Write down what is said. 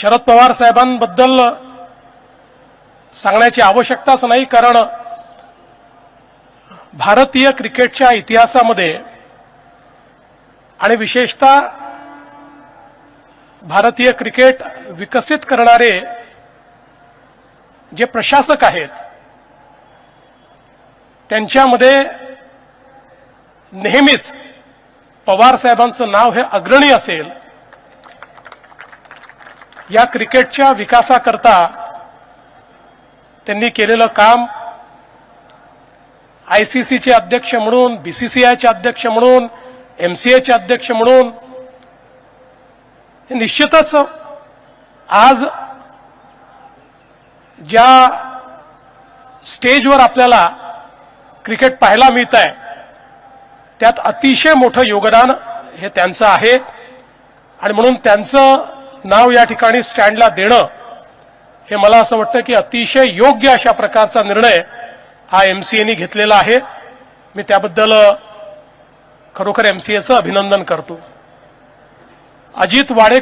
शरद पवार साहेबांबद्दल सांगण्याची आवश्यकताच नाही कारण भारतीय क्रिकेटच्या इतिहासामध्ये आणि विशेषतः भारतीय क्रिकेट विकसित करणारे जे प्रशासक आहेत त्यांच्यामध्ये नेहमीच पवार साहेबांचं नाव हे अग्रणी असेल. या क्रिकेटच्या विकासाकरता त्यांनी केलेलं काम आय सी सीचे अध्यक्ष म्हणून बीसीसीआयचे अध्यक्ष म्हणून एमसीएचे अध्यक्ष म्हणून हे निश्चितच आज ज्या स्टेजवर आपल्याला क्रिकेट पाहायला मिळत आहे त्यात अतिशय मोठं योगदान हे त्यांचं आहे. आणि म्हणून त्यांचं नाव या ठिकाणी स्टँडला देणं हे मला असं वाटतं की अतिशय योग्य अशा प्रकारचा निर्णय हा एमसीएनी घेतलेला आहे. मी त्याबद्दल खरोखर एमसीएचं अभिनंदन करतो. अजित वाडेकर